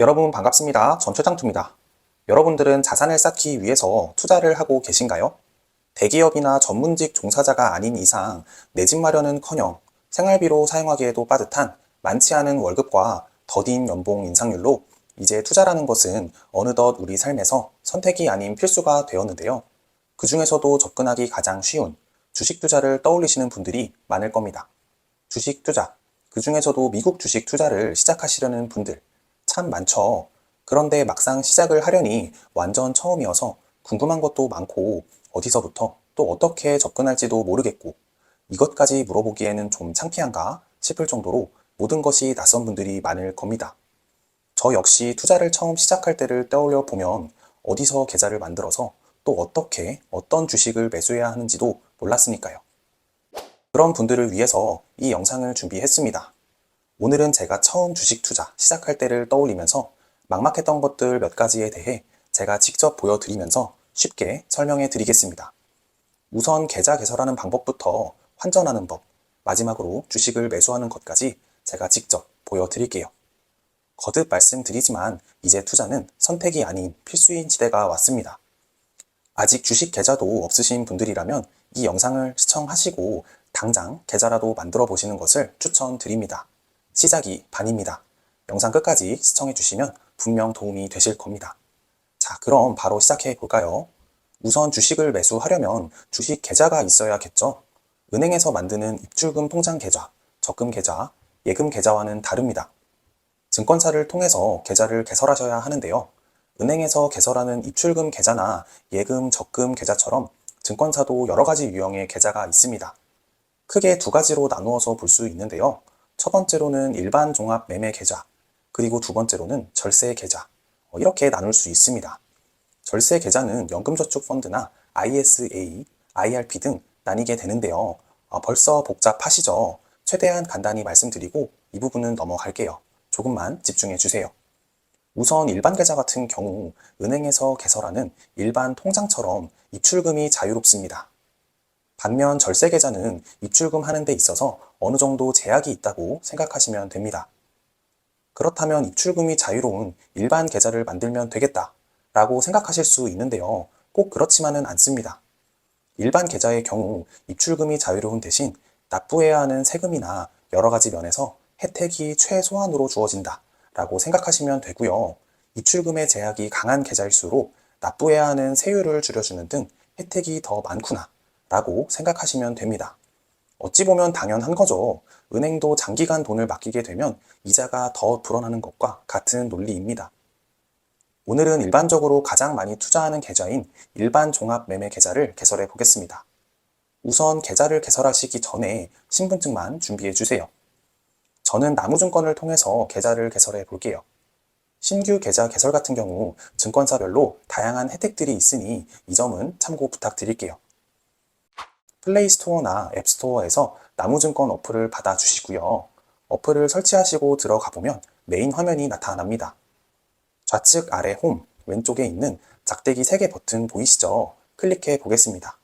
여러분 반갑습니다. 전최장투입니다. 여러분들은 자산을 쌓기 위해서 투자를 하고 계신가요? 대기업이나 전문직 종사자가 아닌 이상 내 집 마련은 커녕 생활비로 사용하기에도 빠듯한 많지 않은 월급과 더딘 연봉 인상률로 이제 투자라는 것은 어느덧 우리 삶에서 선택이 아닌 필수가 되었는데요. 그 중에서도 접근하기 가장 쉬운 주식 투자를 떠올리시는 분들이 많을 겁니다. 주식 투자, 그 중에서도 미국 주식 투자를 시작하시려는 분들 참 많죠. 그런데 막상 시작을 하려니 완전 처음이어서 궁금한 것도 많고 어디서부터 또 어떻게 접근할지도 모르겠고 이것까지 물어보기에는 좀 창피한가 싶을 정도로 모든 것이 낯선 분들이 많을 겁니다. 저 역시 투자를 처음 시작할 때를 떠올려 보면 어디서 계좌를 만들어서 또 어떻게 어떤 주식을 매수해야 하는지도 몰랐으니까요. 그런 분들을 위해서 이 영상을 준비했습니다. 오늘은 제가 처음 주식 투자 시작할 때를 떠올리면서 막막했던 것들 몇 가지에 대해 제가 직접 보여드리면서 쉽게 설명해 드리겠습니다. 우선 계좌 개설하는 방법부터 환전하는 법, 마지막으로 주식을 매수하는 것까지 제가 직접 보여드릴게요. 거듭 말씀드리지만 이제 투자는 선택이 아닌 필수인 시대가 왔습니다. 아직 주식 계좌도 없으신 분들이라면 이 영상을 시청하시고 당장 계좌라도 만들어 보시는 것을 추천드립니다. 시작이 반입니다. 영상 끝까지 시청해 주시면 분명 도움이 되실 겁니다. 자, 그럼 바로 시작해 볼까요? 우선 주식을 매수하려면 주식 계좌가 있어야겠죠? 은행에서 만드는 입출금 통장 계좌, 적금 계좌, 예금 계좌와는 다릅니다. 증권사를 통해서 계좌를 개설하셔야 하는데요. 은행에서 개설하는 입출금 계좌나 예금, 적금 계좌처럼 증권사도 여러 가지 유형의 계좌가 있습니다. 크게 두 가지로 나누어서 볼 수 있는데요. 첫 번째로는 일반 종합 매매 계좌, 그리고 두 번째로는 절세 계좌. 어, 이렇게 나눌 수 있습니다. 절세 계좌는 연금저축펀드나 ISA, IRP 등 나뉘게 되는데요. 어, 벌써 복잡하시죠? 최대한 간단히 말씀드리고 이 부분은 넘어갈게요. 조금만 집중해 주세요. 우선 일반 계좌 같은 경우 은행에서 개설하는 일반 통장처럼 입출금이 자유롭습니다. 반면 절세 계좌는 입출금 하는 데 있어서 어느 정도 제약이 있다고 생각하시면 됩니다. 그렇다면 입출금이 자유로운 일반 계좌를 만들면 되겠다 라고 생각하실 수 있는데요. 꼭 그렇지만은 않습니다. 일반 계좌의 경우 입출금이 자유로운 대신 납부해야 하는 세금이나 여러 가지 면에서 혜택이 최소한으로 주어진다 라고 생각하시면 되고요. 입출금의 제약이 강한 계좌일수록 납부해야 하는 세율을 줄여주는 등 혜택이 더 많구나 라고 생각하시면 됩니다. 어찌 보면 당연한 거죠. 은행도 장기간 돈을 맡기게 되면 이자가 더 불어나는 것과 같은 논리입니다. 오늘은 일반적으로 가장 많이 투자하는 계좌인 일반 종합 매매 계좌를 개설해 보겠습니다. 우선 계좌를 개설하시기 전에 신분증만 준비해 주세요. 저는 나무증권을 통해서 계좌를 개설해 볼게요. 신규 계좌 개설 같은 경우 증권사별로 다양한 혜택들이 있으니 이 점은 참고 부탁드릴게요. 플레이스토어나 앱스토어에서 나무증권 어플을 받아 주시고요. 어플을 설치하시고 들어가 보면 메인 화면이 나타납니다. 좌측 아래 홈 왼쪽에 있는 작대기 3개 버튼 보이시죠? 클릭해 보겠습니다.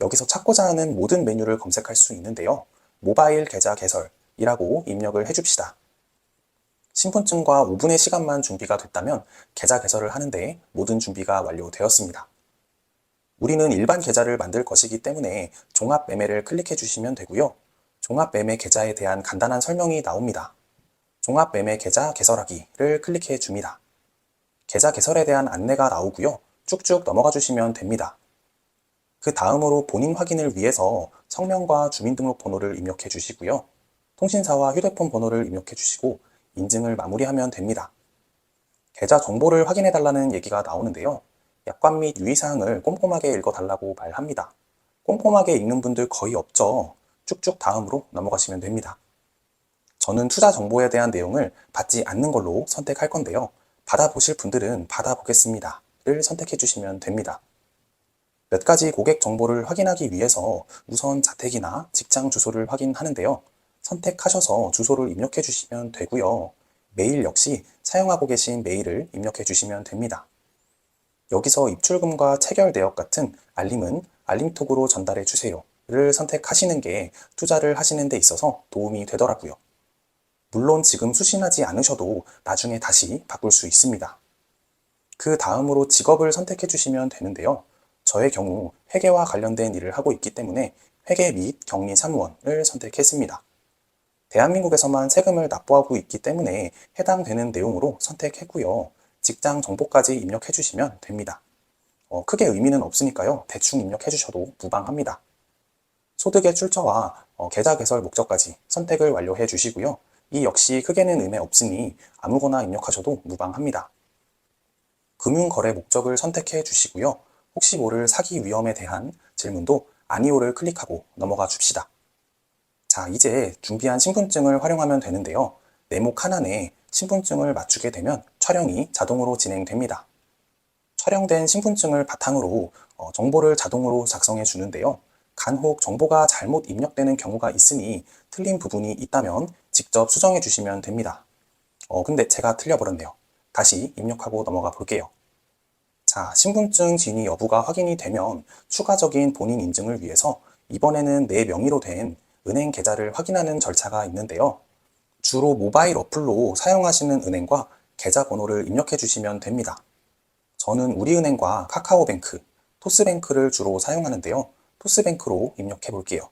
여기서 찾고자 하는 모든 메뉴를 검색할 수 있는데요. 모바일 계좌 개설이라고 입력을 해줍시다. 신분증과 5분의 시간만 준비가 됐다면 계좌 개설을 하는데 모든 준비가 완료되었습니다. 우리는 일반 계좌를 만들 것이기 때문에 종합 매매를 클릭해 주시면 되고요. 종합 매매 계좌에 대한 간단한 설명이 나옵니다. 종합 매매 계좌 개설하기를 클릭해 줍니다. 계좌 개설에 대한 안내가 나오고요. 쭉쭉 넘어가 주시면 됩니다. 그 다음으로 본인 확인을 위해서 성명과 주민등록번호를 입력해 주시고요. 통신사와 휴대폰 번호를 입력해 주시고 인증을 마무리하면 됩니다. 계좌 정보를 확인해 달라는 얘기가 나오는데요. 약관 및 유의사항을 꼼꼼하게 읽어달라고 말합니다. 꼼꼼하게 읽는 분들 거의 없죠. 쭉쭉 다음으로 넘어가시면 됩니다. 저는 투자 정보에 대한 내용을 받지 않는 걸로 선택할 건데요. 받아보실 분들은 받아보겠습니다. 를 선택해 주시면 됩니다. 몇 가지 고객 정보를 확인하기 위해서 우선 자택이나 직장 주소를 확인하는데요. 선택하셔서 주소를 입력해 주시면 되고요. 메일 역시 사용하고 계신 메일을 입력해 주시면 됩니다. 여기서 입출금과 체결 내역 같은 알림은 알림톡으로 전달해 주세요. 를 선택하시는 게 투자를 하시는 데 있어서 도움이 되더라고요. 물론 지금 수신하지 않으셔도 나중에 다시 바꿀 수 있습니다. 그 다음으로 직업을 선택해 주시면 되는데요. 저의 경우 회계와 관련된 일을 하고 있기 때문에 회계 및 격리 사무원을 선택했습니다. 대한민국에서만 세금을 납부하고 있기 때문에 해당되는 내용으로 선택했고요. 직장 정보까지 입력해 주시면 됩니다. 어, 크게 의미는 없으니까요. 대충 입력해 주셔도 무방합니다. 소득의 출처와 어, 계좌 개설 목적까지 선택을 완료해 주시고요. 이 역시 크게는 의미 없으니 아무거나 입력하셔도 무방합니다. 금융거래 목적을 선택해 주시고요. 혹시 모를 사기 위험에 대한 질문도 아니오를 클릭하고 넘어가 줍시다. 자, 이제 준비한 신분증을 활용하면 되는데요. 네모 하나에 신분증을 맞추게 되면 촬영이 자동으로 진행됩니다. 촬영된 신분증을 바탕으로 어, 정보를 자동으로 작성해 주는데요. 간혹 정보가 잘못 입력되는 경우가 있으니 틀린 부분이 있다면 직접 수정해 주시면 됩니다. 어, 근데 제가 틀려버렸네요. 다시 입력하고 넘어가 볼게요. 자, 신분증 진위 여부가 확인이 되면 추가적인 본인 인증을 위해서 이번에는 내 명의로 된 은행 계좌를 확인하는 절차가 있는데요. 주로 모바일 어플로 사용하시는 은행과 계좌 번호를 입력해 주시면 됩니다. 저는 우리은행과 카카오뱅크, 토스뱅크를 주로 사용하는데요. 토스뱅크로 입력해 볼게요.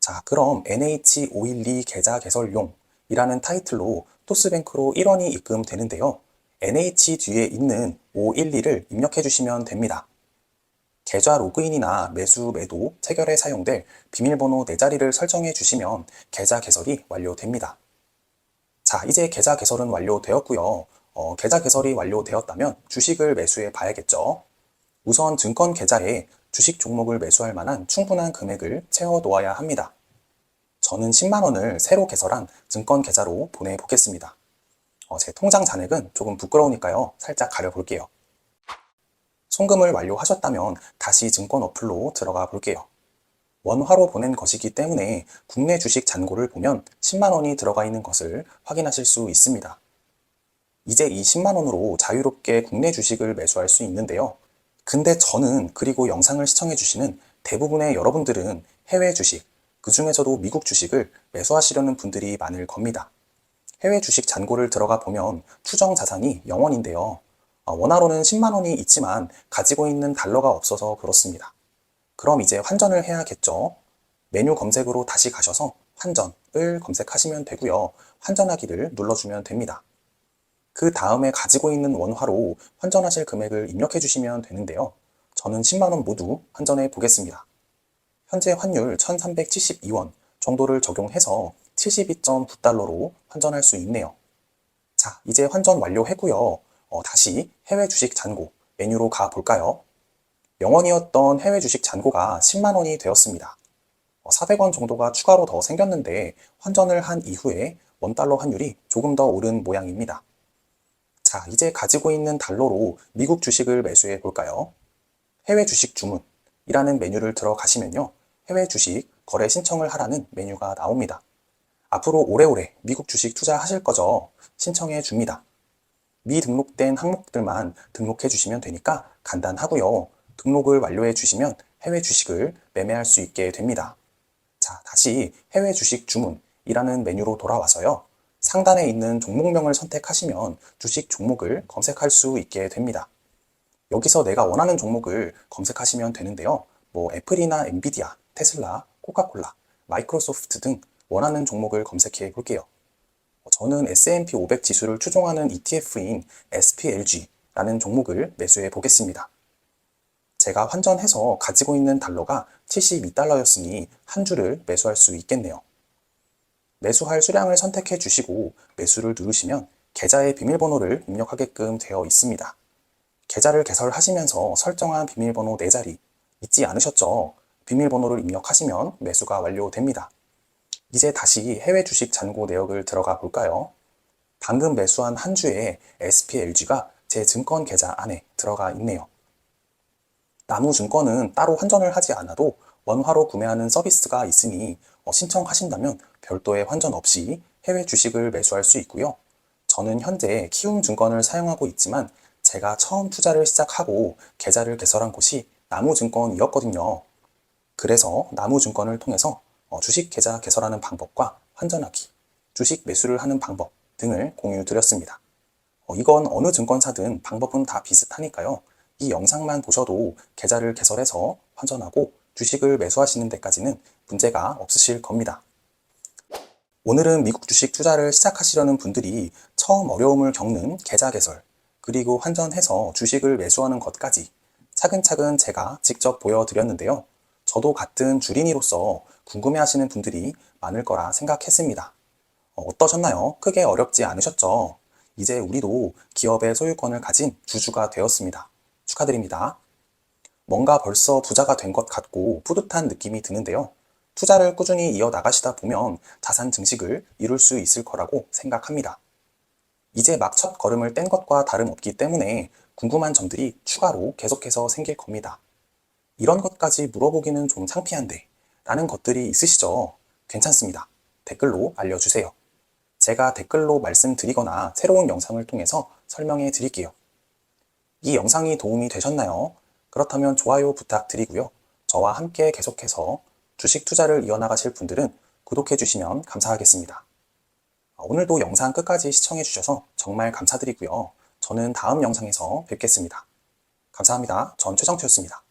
자, 그럼 NH512 계좌 개설용이라는 타이틀로 토스뱅크로 1원이 입금되는데요. NH 뒤에 있는 512를 입력해 주시면 됩니다. 계좌 로그인이나 매수, 매도, 체결에 사용될 비밀번호 4자리를 설정해 주시면 계좌 개설이 완료됩니다. 자, 이제 계좌 개설은 완료되었고요. 어, 계좌 개설이 완료되었다면 주식을 매수해 봐야겠죠. 우선 증권 계좌에 주식 종목을 매수할 만한 충분한 금액을 채워 놓아야 합니다. 저는 10만 원을 새로 개설한 증권 계좌로 보내 보겠습니다. 어, 제 통장 잔액은 조금 부끄러우니까요. 살짝 가려 볼게요. 송금을 완료하셨다면 다시 증권 어플로 들어가 볼게요. 원화로 보낸 것이기 때문에 국내 주식 잔고를 보면 10만 원이 들어가 있는 것을 확인하실 수 있습니다. 이제 이 10만 원으로 자유롭게 국내 주식을 매수할 수 있는데요. 근데 저는 그리고 영상을 시청해 주시는 대부분의 여러분들은 해외 주식, 그 중에서도 미국 주식을 매수하시려는 분들이 많을 겁니다. 해외 주식 잔고를 들어가 보면 추정 자산이 0원인데요. 어, 원화로는 10만 원이 있지만 가지고 있는 달러가 없어서 그렇습니다. 그럼 이제 환전을 해야겠죠. 메뉴 검색으로 다시 가셔서 환전을 검색하시면 되고요. 환전하기를 눌러주면 됩니다. 그 다음에 가지고 있는 원화로 환전하실 금액을 입력해 주시면 되는데요. 저는 10만 원 모두 환전해 보겠습니다. 현재 환율 1372원 정도를 적용해서 72.9달러로 환전할 수 있네요. 자, 이제 환전 완료했고요. 어, 다시 해외 주식 잔고 메뉴로 가 볼까요? 0원이었던 해외 주식 잔고가 10만 원이 되었습니다. 어, 400원 정도가 추가로 더 생겼는데 환전을 한 이후에 원달러 환율이 조금 더 오른 모양입니다. 자, 이제 가지고 있는 달러로 미국 주식을 매수해 볼까요? 해외 주식 주문이라는 메뉴를 들어가시면요. 해외 주식 거래 신청을 하라는 메뉴가 나옵니다. 앞으로 오래오래 미국 주식 투자하실 거죠? 신청해 줍니다. 미등록된 항목들만 등록해 주시면 되니까 간단하고요. 등록을 완료해 주시면 해외 주식을 매매할 수 있게 됩니다. 자, 다시 해외 주식 주문이라는 메뉴로 돌아와서요. 상단에 있는 종목명을 선택하시면 주식 종목을 검색할 수 있게 됩니다. 여기서 내가 원하는 종목을 검색하시면 되는데요. 뭐 애플이나 엔비디아, 테슬라, 코카콜라, 마이크로소프트 등 원하는 종목을 검색해 볼게요. 저는 S&P 500 지수를 추종하는 ETF인 SPLG라는 종목을 매수해 보겠습니다. 제가 환전해서 가지고 있는 달러가 72달러였으니 한 주를 매수할 수 있겠네요. 매수할 수량을 선택해 주시고 매수를 누르시면 계좌의 비밀번호를 입력하게끔 되어 있습니다. 계좌를 개설하시면서 설정한 비밀번호 4자리 잊지 않으셨죠? 비밀번호를 입력하시면 매수가 완료됩니다. 이제 다시 해외 주식 잔고 내역을 들어가 볼까요? 방금 매수한 한 주에 SPLG가 제 증권 계좌 안에 들어가 있네요. 나무 증권은 따로 환전을 하지 않아도 원화로 구매하는 서비스가 있으니 어, 신청하신다면 별도의 환전 없이 해외 주식을 매수할 수 있고요. 저는 현재 키움 증권을 사용하고 있지만 제가 처음 투자를 시작하고 계좌를 개설한 곳이 나무증권이었거든요. 그래서 나무증권을 통해서 어, 주식 계좌 개설하는 방법과 환전하기, 주식 매수를 하는 방법 등을 공유 드렸습니다. 어, 이건 어느 증권사든 방법은 다 비슷하니까요. 이 영상만 보셔도 계좌를 개설해서 환전하고 주식을 매수하시는 데까지는 문제가 없으실 겁니다. 오늘은 미국 주식 투자를 시작하시려는 분들이 처음 어려움을 겪는 계좌 개설, 그리고 환전해서 주식을 매수하는 것까지 차근차근 제가 직접 보여드렸는데요. 저도 같은 주린이로서 궁금해 하시는 분들이 많을 거라 생각했습니다. 어, 어떠셨나요? 크게 어렵지 않으셨죠? 이제 우리도 기업의 소유권을 가진 주주가 되었습니다. 축하드립니다. 뭔가 벌써 부자가 된 것 같고 뿌듯한 느낌이 드는데요. 투자를 꾸준히 이어나가시다 보면 자산 증식을 이룰 수 있을 거라고 생각합니다. 이제 막 첫 걸음을 뗀 것과 다름없기 때문에 궁금한 점들이 추가로 계속해서 생길 겁니다. 이런 것까지 물어보기는 좀 창피한데 라는 것들이 있으시죠? 괜찮습니다. 댓글로 알려주세요. 제가 댓글로 말씀드리거나 새로운 영상을 통해서 설명해 드릴게요. 이 영상이 도움이 되셨나요? 그렇다면 좋아요 부탁드리고요. 저와 함께 계속해서 주식 투자를 이어나가실 분들은 구독해 주시면 감사하겠습니다. 오늘도 영상 끝까지 시청해 주셔서 정말 감사드리고요. 저는 다음 영상에서 뵙겠습니다. 감사합니다. 전 최정태였습니다.